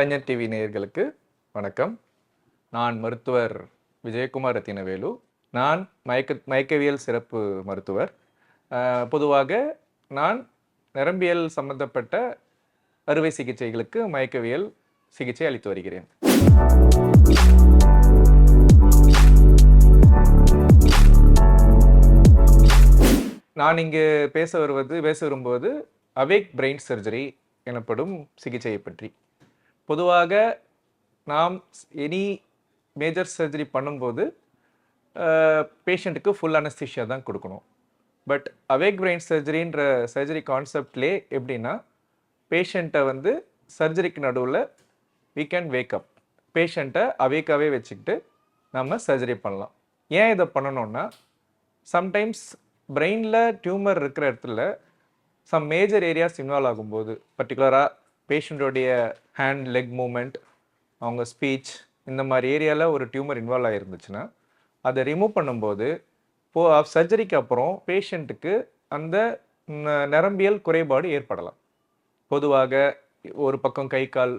கலைஞர் TV நேயர்களுக்கு வணக்கம். நான் மருத்துவர் விஜயகுமார் ரத்தினவேலு. நான் மயக்க மயக்கவியல் சிறப்பு மருத்துவர். பொதுவாக நான் நரம்பியல் சம்பந்தப்பட்ட அறுவை சிகிச்சைகளுக்கு மயக்கவியல் சிகிச்சை அளித்து வருகிறேன். நான் இங்கு பேச வருவது பேச வரும்போது அவேக் பிரெயின் சர்ஜரி எனப்படும் சிகிச்சையை பற்றி. பொதுவாக நாம் எனி மேஜர் சர்ஜரி பண்ணும்போது பேஷண்ட்டுக்கு ஃபுல் அனஸ்தீஷியா தான் கொடுக்கணும். பட் அவேக் பிரெயின் சர்ஜரின்ற சர்ஜரி கான்செப்ட்லே எப்படின்னா பேஷண்ட்டை வந்து சர்ஜரிக்கு நடுவில் வி கேன் wake பேஷண்ட்டை அவேக்காகவே வச்சுக்கிட்டு நம்ம சர்ஜரி பண்ணலாம். ஏன் இதை பண்ணணும்னா சம்டைம்ஸ் பிரெயினில் டியூமர் இருக்கிற இடத்துல சம் மேஜர் ஏரியாஸ் இன்வால்வ் ஆகும்போது பர்டிகுலராக பேஷண்ட்டோடைய ஹேண்ட் லெக் மூமெண்ட் அவங்க ஸ்பீச் இந்த மாதிரி ஏரியாவில் ஒரு டியூமர் இன்வால்வ் ஆகிருந்துச்சுன்னா அதை ரிமூவ் பண்ணும்போது போ சர்ஜரிக்கு அப்புறம் பேஷண்ட்டுக்கு அந்த ந- நரம்பியல் குறைபாடு ஏற்படலாம். பொதுவாக ஒரு பக்கம் கை கால்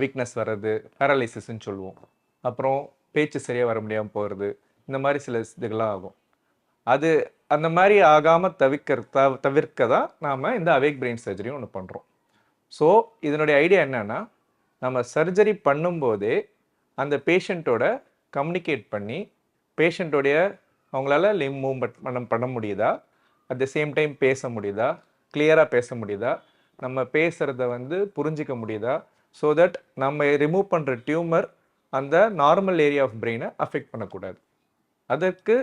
வீக்னஸ் வர்றது பேரலைசிஸ்ன்னு சொல்லுவோம். அப்புறம் பேச்சு சரியாக வர முடியாமல் போகிறது இந்த மாதிரி சில இதுகள்லாம் ஆகும். அது அந்த மாதிரி ஆகாமல் தவிர்க்க தவிர்க்க தான் நாம் இந்த அவேக் பிரெயின் சர்ஜரியும் ஒன்று பண்ணுறோம் ஸோ இதனுடைய ஐடியா என்னன்னா நம்ம சர்ஜரி பண்ணும்போதே அந்த பேஷண்ட்டோட கம்யூனிகேட் பண்ணி பேஷண்ட்டோடைய அவங்களால லிம் மூவ்மெண்ட் பண்ண பண்ண முடியுதா? அட் த சேம் டைம் பேச முடியுதா? கிளியராக பேச முடியுதா? நம்ம பேசுகிறத வந்து புரிஞ்சிக்க முடியுதா? ஸோ தட் நம்ம ரிமூவ் பண்ணுற டியூமர் அந்த நார்மல் ஏரியா ஆஃப் பிரெயினை அஃபெக்ட் பண்ணக்கூடாது. அதற்கு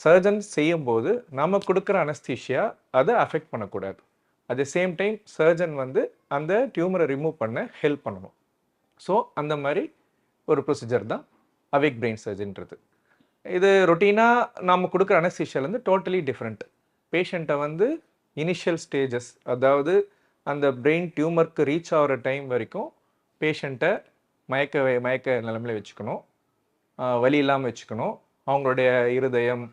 சர்ஜன் செய்யும்போது நம்ம கொடுக்குற அனஸ்தீஷியா அதை அஃபெக்ட் பண்ணக்கூடாது. At the same time surgeon வந்து அந்த டியூமரை ரிமூவ் பண்ண ஹெல்ப் பண்ணணும். ஸோ அந்த மாதிரி ஒரு ப்ரொசீஜர் தான் அவேக் பிரெயின் சர்ஜன்றது இது ரொட்டீனாக நாம் கொடுக்குற அனஸ்தீஷியாலேருந்து டோட்டலி டிஃப்ரெண்ட் பேஷண்ட்டை வந்து இனிஷியல் ஸ்டேஜஸ் அதாவது அந்த பிரெயின் டியூமருக்கு ரீச் ஆகிற டைம் வரைக்கும் பேஷண்ட்டை மயக்க மயக்க நிலமையில வச்சுக்கணும். வலி இல்லாமல் வச்சுக்கணும். அவங்களுடைய இருதயம்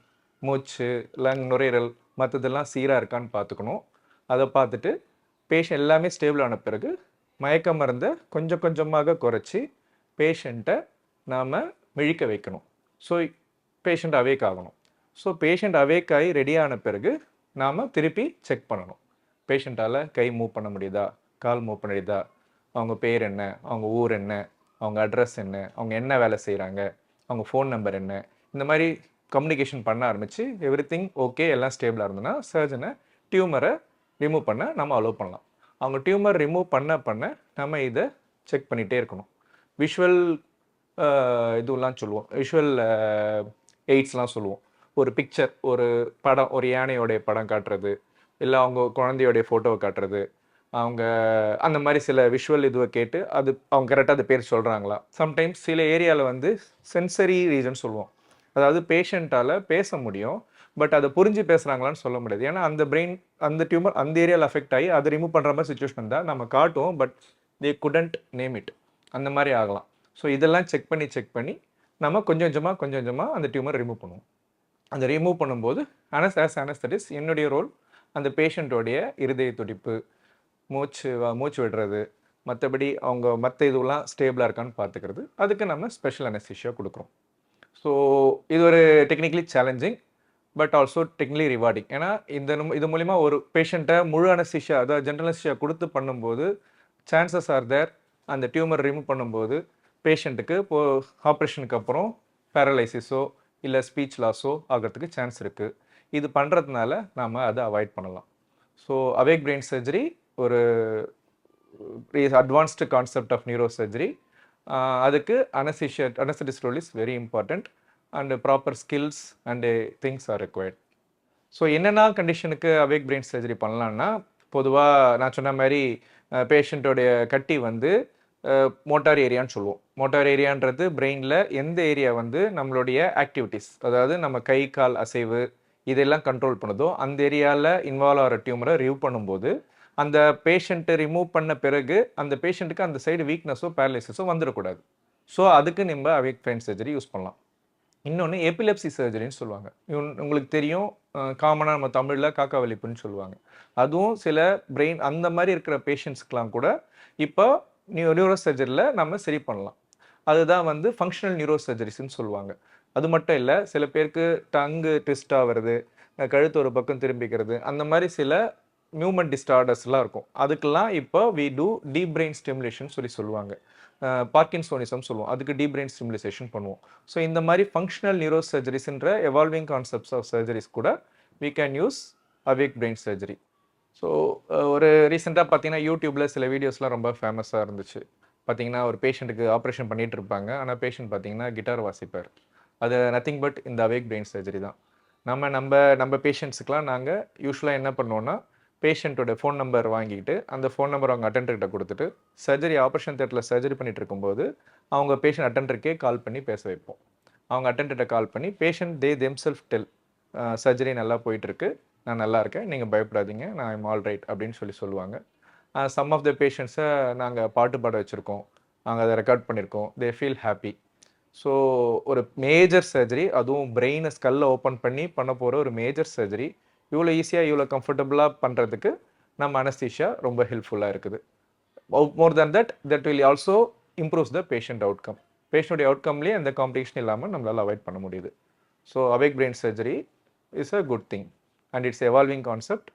மூச்சு லங் நுரையீரல் மற்றதெல்லாம் சீராக இருக்கான்னு பார்த்துக்கணும். அதை பார்த்துட்டு பேஷண்ட் எல்லாமே ஸ்டேபிள் ஆன பிறகு மயக்க மருந்தை கொஞ்சம் கொஞ்சமாக குறைச்சி பேஷண்ட்டை நாம் விழிக்க வைக்கணும். ஸோ பேஷண்ட் அவேக் ஆகணும். ஸோ பேஷண்ட் அவேக் ஆகி ரெடி ஆன பிறகு நாம் திருப்பி செக் பண்ணணும். பேஷண்ட்டால் கை மூவ் பண்ண முடியுதா? கால் மூவ் பண்ண முடியுதா? அவங்க பேர் என்ன? அவங்க ஊர் என்ன? அவங்க அட்ரஸ் என்ன? அவங்க என்ன வேலை செய்கிறாங்க அவங்க ஃபோன் நம்பர் என்ன? இந்த மாதிரி கம்யூனிகேஷன் பண்ண ஆரம்பித்து எவ்ரி திங் ஓகே எல்லாம் ஸ்டேபிளாக இருந்ததுன்னா சர்ஜனை டியூமரை ரிமூவ் பண்ண நம்ம அலோவ் பண்ணலாம். அவங்க டியூமர் ரிமூவ் பண்ண பண்ண நம்ம இதை செக் பண்ணிகிட்டே இருக்கணும். விஷுவல் இதுவெல்லாம் சொல்லுவோம். விஷுவல் எய்ட்ஸ்லாம் சொல்லுவோம். ஒரு பிக்சர் ஒரு படம் ஒரு யானையோடைய படம் காட்டுறது இல்லை அவங்க குழந்தையோடைய ஃபோட்டோவை காட்டுறது அவங்க அந்த மாதிரி சில விஷுவல் இதுவை கேட்டு அது அவங்க கரெக்டாக அது பேர் சொல்கிறாங்களா சம்டைம்ஸ் சில ஏரியாவில் வந்து சென்சரி ரீஜன் சொல்லுவோம். அதாவது பேஷண்ட்டால் பேச முடியும். பட் அதை புரிஞ்சு பேசுகிறாங்களான்னு சொல்ல முடியாது. ஏன்னா அந்த பிரெயின் அந்த டியூமர் அந்த ஏரியாவில் அஃபெக்ட் ஆகி அதை ரிமூவ் பண்ணுற மாதிரி சுச்சுவேஷன் தான் நம்ம காட்டுவோம் but they couldn't name it அந்த மாதிரி ஆகலாம். ஸோ இதெல்லாம் செக் பண்ணி செக் பண்ணி நம்ம கொஞ்சம் கொஞ்சமாக கொஞ்சம் கொஞ்சமாக அந்த டியூமர் ரிமூவ் பண்ணுவோம். அந்த ரிமூவ் பண்ணும்போது அனஸ் ஆஸ் அனஸ்தடிஸ் என்னுடைய ரோல் அந்த பேஷண்ட்டோடைய இருதய துடிப்பு மூச்சு மூச்சு விடுறது மற்றபடி அவங்க மற்ற இதுவெல்லாம் ஸ்டேபிளாக இருக்கான்னு பார்த்துக்கிறது அதுக்கு நம்ம ஸ்பெஷல் அனஸ்தீஷியா கொடுக்குறோம். ஸோ இது ஒரு technically challenging but also technically rewarding ஏன்னா இந்த இது மூலிமா ஒரு பேஷண்ட்டை முழு அனசிஷியா அதாவது ஜென்ரல் கொடுத்து பண்ணும்போது சான்சஸ் ஆர் தேர் அந்த டியூமர் ரிமூவ் பண்ணும்போது பேஷண்ட்டுக்கு இப்போ ஆப்ரேஷனுக்கு அப்புறம் பேரலைசிஸோ இல்லை ஸ்பீச் லாஸோ ஆகிறதுக்கு சான்ஸ் இருக்குது இது பண்ணுறதுனால நாம் அதை அவாய்ட் பண்ணலாம். ஸோ அவேக் பிரெயின் சர்ஜரி ஒரு advanced concept of neuro surgery அதுக்கு anaesthesia anaesthetist's role is very important and proper skills and things are required. So என்னென்ன கண்டிஷனுக்கு அவேக் பிரெயின் சர்ஜரி பண்ணலான்னா பொதுவாக நான் சொன்ன மாதிரி பேஷண்ட்டோடைய கட்டி வந்து மோட்டார் ஏரியான்னு சொல்லுவோம். மோட்டார் ஏரியான்றது பிரெயினில் எந்த ஏரியா வந்து நம்மளுடைய ஆக்டிவிட்டீஸ் அதாவது நம்ம கை கால் அசைவு இதெல்லாம் கண்ட்ரோல் பண்ணுதோ அந்த ஏரியாவில் இன்வால்வ் ஆகிற டியூமரை ரிவ் பண்ணும்போது அந்த பேஷண்ட்டை ரிமூவ் பண்ண பிறகு அந்த பேஷண்ட்டுக்கு அந்த சைடு வீக்னஸோ பேரலைசஸோ வந்துடக்கூடாது. ஸோ அதுக்கு நம்ம அவேக் பிரெயின் சர்ஜரி யூஸ் பண்ணலாம். இன்னொன்று எபிலெப்சி சர்ஜரின்னு சொல்லுவாங்க. இவன்- உங்களுக்கு தெரியும் காமனாக நம்ம தமிழில் காக்கா வலிப்புன்னு சொல்லுவாங்க. அதுவும் சில பிரெயின் அந்த மாதிரி இருக்கிற பேஷண்ட்ஸ்க்கெலாம் கூட இப்போ நியூ நியூரோ சர்ஜரியில் நம்ம சரி பண்ணலாம். அதுதான் வந்து ஃபங்க்ஷனல் நியூரோ சர்ஜரிஸ்ன்னு சொல்லுவாங்க. அது மட்டும் இல்லை சில பேருக்கு டங்கு ட்விஸ்ட் ஆகிறது கழுத்து ஒரு பக்கம் திரும்பிக்கிறது அந்த மாதிரி சில மூமெண்ட் டிஸ்டார்டர்ஸ்லாம் இருக்கும். அதுக்கெல்லாம் இப்போ we do deep brain stimulation சொல்லி சொல்லுவாங்க. பார்க்கின்சோனிசம் சொல்லுவோம். அதுக்கு டீப் பிரெயின் ஸ்டிமுலேஷன் பண்ணுவோம். ஸோ இந்த மாதிரி ஃபங்க்ஷனல் நியூரோ சர்ஜரிஸ்ன்ற எவால்விங் கான்செப்ட்ஸ் ஆஃப் சர்ஜரிஸ் கூட we can use awake brain surgery so ஒரு ரீசெண்டாக பார்த்தீங்கன்னா யூடியூப்பில் சில வீடியோஸ்லாம் ரொம்ப ஃபேமஸாக இருந்துச்சு. பார்த்தீங்கன்னா ஒரு பேஷண்ட்டுக்கு ஆப்ரேஷன் பண்ணிட்டு இருப்பாங்க. ஆனால் பேஷண்ட் பார்த்தீங்கன்னா கிட்டார் வாசிப்பார். அது நத்திங் பட் இந்த அவேக் பிரெயின் சர்ஜரி தான். நம்ம நம்ம நம்ம பேஷண்ட்ஸுக்கெலாம் நாங்கள் யூஸ்வலாக என்ன பண்ணுவோன்னா பேஷண்ட்டோட ஃபோன் நம்பர் வாங்கிட்டு அந்த ஃபோன் நம்பர் அவங்க அட்டெண்டர்கிட்ட கொடுத்துட்டு சர்ஜரி ஆப்ரேஷன் தேட்டரில் சர்ஜரி பண்ணிட்டு இருக்கும்போது அவங்க பேஷண்ட் அட்டெண்டருக்கே கால் பண்ணி பேச வைப்போம். அவங்க அட்டெண்டர்கிட்ட கால் பண்ணி patient they them self tell surgery நல்லா போயிட்டுருக்கு. நான் நல்லா இருக்கேன். நீங்கள் பயப்படாதீங்க. நான் ஐம் ஆல் ரைட் அப்படின்னு சொல்லி சொல்லுவாங்க. சம் ஆஃப் த பேஷண்ட்ஸை நாங்கள் பாட்டு பாட வச்சுருக்கோம். நாங்கள் அதை ரெக்கார்ட் பண்ணியிருக்கோம் தே ஃபீல் ஹாப்பி ஸோ ஒரு மேஜர் சர்ஜரி அதுவும் பிரெயினை ஸ்கல்லை ஓப்பன் பண்ணி பண்ண போகிற ஒரு மேஜர் சர்ஜரி இவ்வளோ ஈஸியாக இவ்வளோ கம்ஃபர்டபுளாக பண்ணுறதுக்கு நம்ம அனஸ்தீஷியா ரொம்ப ஹெல்ப்ஃபுல்லாக இருக்குது. More than that that will also improves the patient outcome பேஷண்ட்டுடைய அவுட்கம்லேயே அந்த காம்படிஷன் இல்லாமல் நம்மளால் அவாய்ட் பண்ண முடியுது. So awake brain surgery is a good thing and it's evolving concept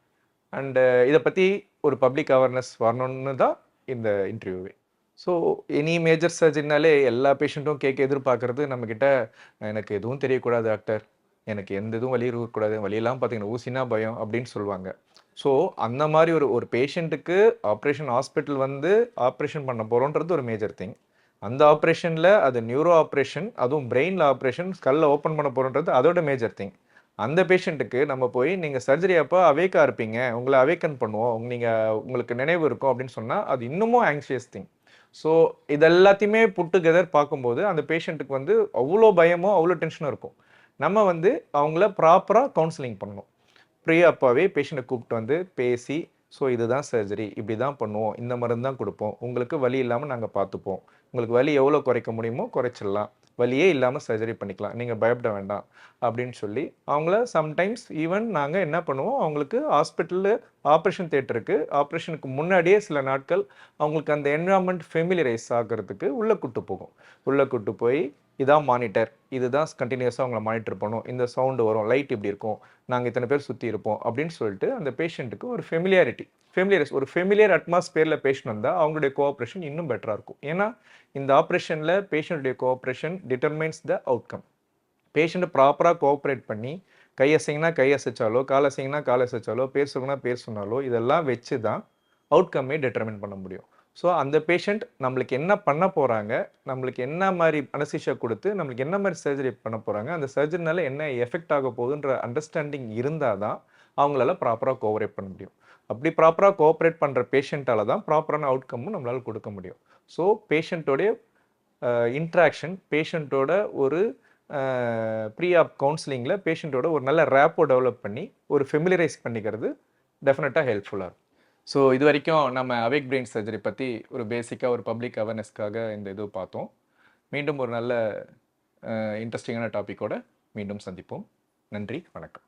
and இதை பற்றி ஒரு பப்ளிக் அவேர்னஸ் வரணும்னு தான் இந்த இன்டர்வியூவே ஸோ எனி மேஜர் சர்ஜரினாலே எல்லா பேஷண்ட்டும் கேட்க எதிர்பார்க்கறது நம்மக்கிட்ட எனக்கு எதுவும் தெரியக்கூடாது டாக்டர் எனக்கு எந்த இதுவும் வழி இருக்கக்கூடாது வழியெல்லாம் பார்த்தீங்கன்னா ஊசினா பயம் அப்படின்னு சொல்லுவாங்க. ஸோ அந்த மாதிரி ஒரு ஒரு பேஷண்ட்டுக்கு ஆப்ரேஷன் ஹாஸ்பிட்டல் வந்து ஆப்ரேஷன் பண்ண போகிறோன்றது ஒரு மேஜர் திங் அந்த ஆப்ரேஷனில் அது நியூரோ ஆப்ரேஷன் அதுவும் பிரெயினில் ஆப்ரேஷன் ஸ்கல்ல ஓப்பன் பண்ண போகிறோன்றது அதோட மேஜர் திங் அந்த பேஷண்ட்டுக்கு நம்ம போய் நீங்கள் சர்ஜரி அப்போ அவேக்காக இருப்பீங்க. உங்களை அவேக்கன் பண்ணுவோம். நீங்கள் உங்களுக்கு நினைவு இருக்கும். அப்படின்னு சொன்னால் அது இன்னமும் ஆங்ஷியஸ் திங் ஸோ இது எல்லாத்தையுமே புட் டுகெதர் பார்க்கும்போது அந்த பேஷண்ட்டுக்கு வந்து அவ்வளோ பயமோ அவ்வளோ டென்ஷனும் இருக்கும். நம்ம வந்து அவங்கள ப்ராப்பராக கவுன்சிலிங் பண்ணணும். ப்ரீ அப்பாவே பேஷண்ட்டை கூப்பிட்டு வந்து பேசி ஸோ இதுதான் சர்ஜரி இப்படி தான் பண்ணுவோம். இந்த மருந்து தான் கொடுப்போம். உங்களுக்கு வலி இல்லாமல் நாங்கள் பார்த்துப்போம். உங்களுக்கு வலி எவ்வளோ குறைக்க முடியுமோ குறைச்சிடலாம். வலியே இல்லாமல் சர்ஜரி பண்ணிக்கலாம். நீங்கள் பயப்பட வேண்டாம். அப்படின்னு சொல்லி அவங்கள சம்டைம்ஸ் ஈவன் நாங்கள் என்ன பண்ணுவோம்? அவங்களுக்கு ஹாஸ்பிட்டலில் ஆப்ரேஷன் தேட்டருக்கு ஆப்ரேஷனுக்கு முன்னாடியே சில நாட்கள் அவங்களுக்கு அந்த என்விரான்மெண்ட் ஃபெமிலியரைஸ் ஆகிறதுக்கு உள்ளே கூட்டு போகும். உள்ளே கூட்டு போய் இதான் மானிட்டர் இதுதான் கண்டினியூஸாக அவங்கள மானிட்டர் பண்ணும். இந்த சவுண்டு வரும் லைட் இப்படி இருக்கும். நாங்கள் இத்தனை பேர் சுற்றி இருப்போம் அப்படின்னு சொல்லிட்டு அந்த பேஷண்ட்டுக்கு ஒரு ஃபெமிலியாரிட்டி ஃபெமிலியர்ஸ் ஒரு ஃபெமிலியர் அட்மாஸ்பியரில் பேஷண்ட் வந்தால் அவங்களுடைய கோஆப்ரேஷன் இன்னும் பெட்டராக இருக்கும். ஏன்னா இந்த ஆப்ரேஷனில் பேஷண்ட்டுடைய கோஆப்ரேஷன் டிட்டர்மைன்ஸ் த அவுட்கம் பேஷண்ட்டை ப்ராப்பராக கோஆப்ரேட் பண்ணி கை அசைங்கன்னா கை அசைச்சாலோ கால் அசைங்கன்னா கால் அசைச்சாலோ பேர் சொன்னா பேர் சொன்னாலோ இதெல்லாம் வச்சு தான் அவுட்கம்மே டிட்டர்மின் பண்ண முடியும். ஸோ அந்த பேஷண்ட் நம்மளுக்கு என்ன பண்ண போகிறாங்க நம்மளுக்கு என்ன மாதிரி அனசிஷா கொடுத்து நம்மளுக்கு என்ன மாதிரி சர்ஜரி பண்ண போகிறாங்க அந்த சர்ஜரினால என்ன எஃபெக்ட் ஆக போகுதுன்ற அண்டர்ஸ்டாண்டிங் இருந்தால் தான் அவங்களால ப்ராப்பராக கோஆப்ரேட் பண்ண முடியும். அப்படி ப்ராப்பராக கோஆப்ரேட் பண்ணுற பேஷண்ட்டால் தான் ப்ராப்பரான அவுட்கம்மும் நம்மளால் கொடுக்க முடியும். ஸோ பேஷண்ட்டோடைய இன்ட்ராக்ஷன் பேஷண்ட்டோட ஒரு ப்ரீ ஆப் கவுன்சிலிங்கில் பேஷண்ட்டோட ஒரு நல்ல ரேப்போ டெவலப் பண்ணி ஒரு ஃபெமிலியரைஸ் பண்ணிக்கிறது டெஃபினட்டாக ஹெல்ப்ஃபுல்லாக இருக்கும். ஸோ இது வரைக்கும் நம்ம அவேக் பிரெயின் சர்ஜரி பற்றி ஒரு பேசிக்காக ஒரு பப்ளிக் அவேர்னஸ்க்காக இந்த இது பார்த்தோம். மீண்டும் ஒரு நல்ல இன்ட்ரெஸ்டிங்கான டாப்பிக்கோடு மீண்டும் சந்திப்போம். நன்றி வணக்கம்.